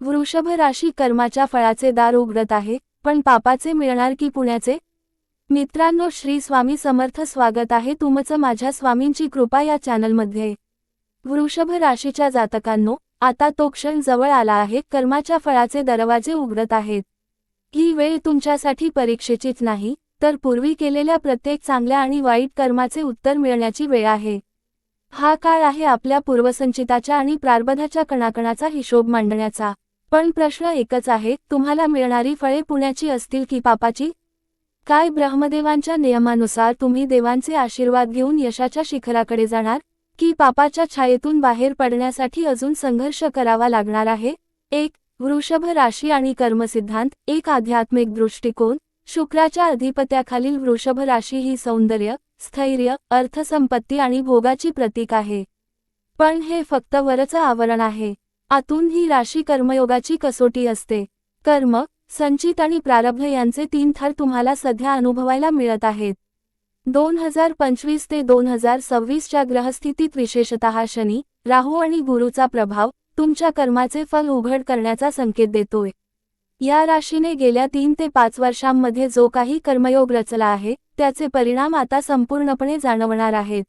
वृषभ राशी कर्माच्या फळाचे दार उघडत आहे पण पापाचे मिळणार की पुण्याचे? मित्रांनो श्री स्वामी समर्थ स्वागत आहे तुमचं माझ्या स्वामींची कृपा या चॅनलमध्ये. वृषभ राशीच्या जातकांनो आता तो क्षण जवळ आला आहे कर्माच्या फळाचे दरवाजे उघडत आहेत. ही वेळ तुमच्यासाठी परीक्षेचीच नाही तर पूर्वी केलेल्या प्रत्येक चांगल्या आणि वाईट कर्माचे उत्तर मिळण्याची वेळ आहे. हा काळ आहे आपल्या पूर्वसंचिताच्या आणि प्रारब्धाच्या कणाकणाचा हिशोब मांडण्याचा. पण प्रश्न एकच आहे तुम्हाला मिळणारी फळे पुण्याची असतील की पापाची? काय ब्रह्मदेवांच्या नियमानुसार तुम्ही देवांचे आशीर्वाद घेऊन यशाच्या शिखराकडे जाणार? की पापाच्या छायेतून बाहेर पडण्यासाठी अजून संघर्ष करावा लागणार आहे? एक वृषभ राशी आणि कर्मसिद्धांत. एक आध्यात्मिक दृष्टिकोन. शुक्राच्या अधिपत्याखालील वृषभ राशी ही सौंदर्य स्थैर्य अर्थसंपत्ती आणि भोगाची प्रतीक आहे. पण हे फक्त वरचं आवरण आहे. आतून ही राशी कर्मयोगाची कसोटी असते. कर्म संचित आणि प्रारब्ध यांचे तीन थर तुम्हाला सध्या अनुभवायला मिळत आहेत. दोन हजार पंचवीस ते दोन हजार सव्वीसच्या ग्रहस्थितीत विशेषतः शनी राहू आणि गुरुचा प्रभाव तुमच्या कर्माचे फल उघड करण्याचा संकेत देतोय. या राशीने गेल्या तीन ते पाच वर्षांमध्ये जो काही कर्मयोग रचला आहे त्याचे परिणाम आता संपूर्णपणे जाणवणार आहेत.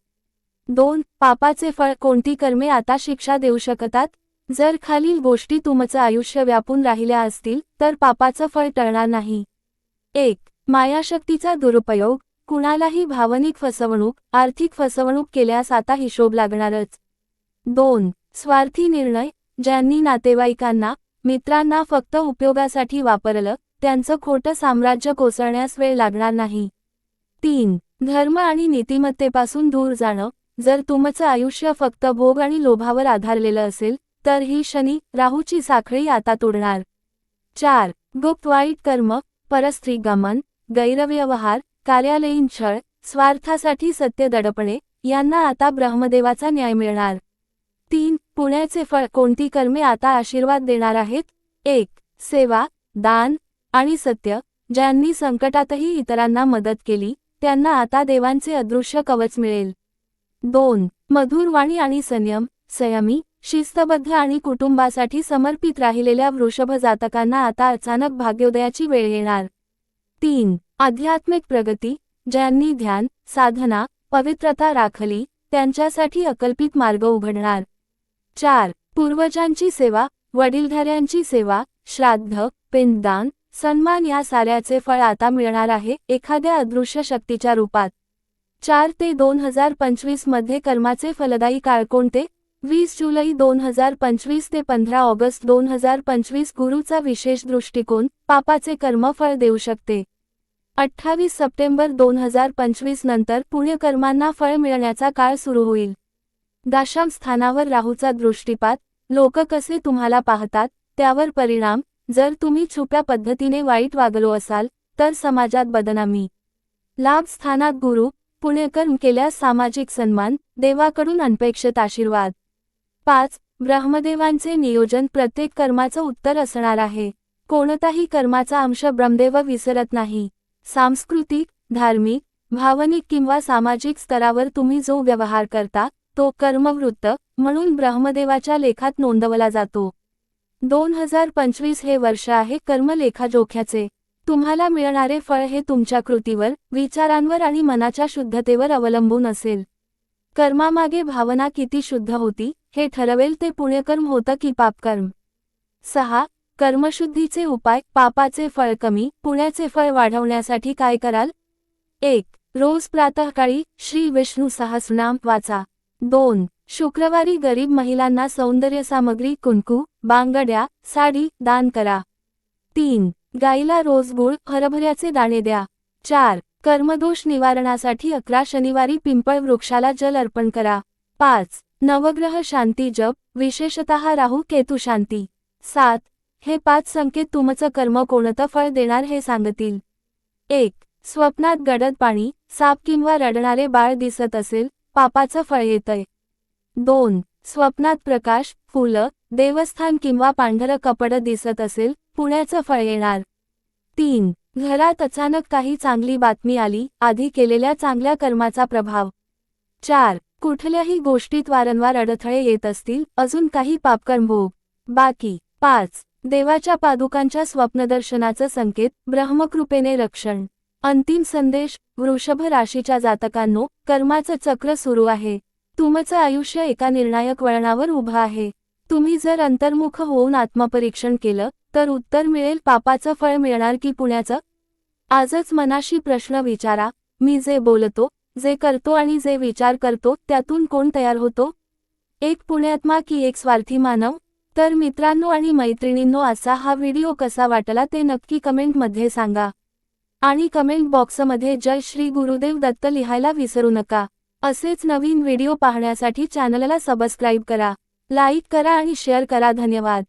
दोन पापाचे फळ कोणती कर्मे आता शिक्षा देऊ शकतात? जर खालील गोष्टी तुमचं आयुष्य व्यापून राहिल्या असतील तर पापाचं फळ टळणार नाही. एक मायाशक्तीचा दुरुपयोग. कुणालाही भावनिक फसवणूक आर्थिक फसवणूक केल्यास आता हिशोब लागणारच. दोन स्वार्थी निर्णय. ज्यांनी नातेवाईकांना मित्रांना फक्त उपयोगासाठी वापरलं त्यांचं खोटं साम्राज्य कोसळण्यास वेळ लागणार नाही. तीन धर्म आणि नीतिमत्तेपासून दूर जाणं. जर तुमचं आयुष्य फक्त भोग आणि लोभावर आधारलेलं असेल तर ही शनी राहूची साखळी आता तोडणार. चार. गुप्त वाईट कर्म परस्त्री गमन गैरव्यवहार कार्यालयीन छळ स्वार्थासाठी सत्य दडपणे यांना आता ब्रह्मदेवाचा न्याय मिळणार. तीन. पुण्याचे फळ कोणती कर्मे आता आशीर्वाद देणार आहेत? एक. सेवा दान आणि सत्य ज्यांनी संकटातही इतरांना मदत केली त्यांना आता देवांचे अदृश्य कवच मिळेल. दोन. मधुर वाणी आणि संयम संयमी शिस्तबद्ध आणि कुटुंबासाठी समर्पित राहिलेल्या वृषभ जातकांना आता अचानक भाग्योदयाची वेळ येणार. तीन. आध्यात्मिक प्रगती ज्यांनी ध्यान साधना पवित्रता राखली त्यांच्यासाठी अकल्पित मार्ग उघडणार. चार. पूर्वजांची सेवा वडीलधाऱ्यांची सेवा श्राद्ध पिंडदान सन्मान या साऱ्याचे फळ आता मिळणार आहे एखाद्या अदृश्य शक्तीच्या रूपात. चार ते दोन हजार पंचवीसमध्ये कर्माचे फलदायी काळ कोणते? वीस जुलै दोन हजार पंचवीस ते पंधरा ऑगस्ट दोन हजार पंचवीस गुरुचा विशेष दृष्टिकोन पापाचे कर्मफळ देऊ शकते. अठ्ठावीस सप्टेंबर दोन हजार पंचवीस नंतर पुण्यकर्मांना फळ मिळण्याचा काळ सुरू होईल. दाशम स्थानावर राहूचा दृष्टिपात लोक कसे तुम्हाला पाहतात त्यावर परिणाम जर तुम्ही छुप्या पद्धतीने वाईट वागलो असाल तर समाजात बदनामी. लाभ स्थानात गुरु पुण्यकर्म केल्यास सामाजिक सन्मान देवाकडून अनपेक्षित आशीर्वाद. पाच ब्रह्मदेवांचे नियोजन प्रत्येक कर्माचं उत्तर असणार आहे. कोणताही कर्माचा अंश ब्रह्मदेव विसरत नाही. सांस्कृतिक धार्मिक भावनिक किंवा सामाजिक स्तरावर तुम्ही जो व्यवहार करता तो कर्मवृत्त म्हणून ब्रह्मदेवाच्या लेखात नोंदवला जातो. दोन हजार पंचवीस हे वर्ष आहे कर्मलेखाजोख्याचे तुम्हाला मिळणारे फळ हे तुमच्या कृतीवर विचारांवर आणि मनाच्या शुद्धतेवर अवलंबून असेल. कर्मामागे भावना किती शुद्ध होती हे ठरवेल ते पुण्यकर्म होतं की पापकर्म. सहा कर्मशुद्धीचे उपाय पापाचे फळ कमी पुण्याचे फळ वाढवण्यासाठी काय कराल? एक रोज प्रातःकाळी श्री विष्णू सहस्रनाम वाचा. दोन शुक्रवारी गरीब महिलांना सौंदर्य सामग्री कुंकू बांगड्या साडी दान करा. तीन गाईला रोज गुळ हरभऱ्याचे दाणे द्या. चार कर्मदोष निवारणासाठी अकरा शनिवारी पिंपळ वृक्षाला जल अर्पण करा. पाच. नवग्रह शांती जप विशेषतः राहू केतू शांती. सात. हे पाच संकेत तुमचं कर्म कोणतं फळ देणार हे सांगतील. एक. स्वप्नात गडद पाणी साप किंवा रडणारे बाळ दिसत असेल पापाचं फळ येतंय. दोन. स्वप्नात प्रकाश फुलं देवस्थान किंवा पांढरं कपडं दिसत असेल पुण्याचं फळ येणार. तीन. घरात अचानक काही चांगली बातमी आली आधी केलेल्या चांगल्या कर्माचा प्रभाव. चार कुठल्याही गोष्टीत वारंवार अडथळे येत असतील अजून काही पापकर्म भोग. बाकी पाच देवाच्या पादुकांच्या स्वप्नदर्शनाचं संकेत ब्रह्मकृपेने रक्षण. अंतिम संदेश वृषभ राशीच्या जातकांनो कर्माचं चक्र सुरू आहे. तुमचं आयुष्य एका निर्णायक वळणावर उभं आहे. तुम्ही जर अंतर्मुख होऊन आत्मपरीक्षण केलं तर उत्तर मिळेल पापाचं फळ मिळणार की पुण्याचं आजच मनाशी प्रश्न विचारा मी जे बोलतो जे करतो आणि जे विचार करतो त्यातून कोण तयार होतो? एक पुण्यात्मा की एक स्वार्थी मानव? तर मित्रांनो आणि मैत्रिणींनो असा हा व्हिडिओ कसा वाटला ते नक्की कमेंटमध्ये सांगा. आणि कमेंट बॉक्समध्ये जय श्री गुरुदेव दत्त लिहायला विसरू नका. असेच नवीन व्हिडिओ पाहण्यासाठी चॅनलला सबस्क्राईब करा लाईक करा आणि शेअर करा. धन्यवाद.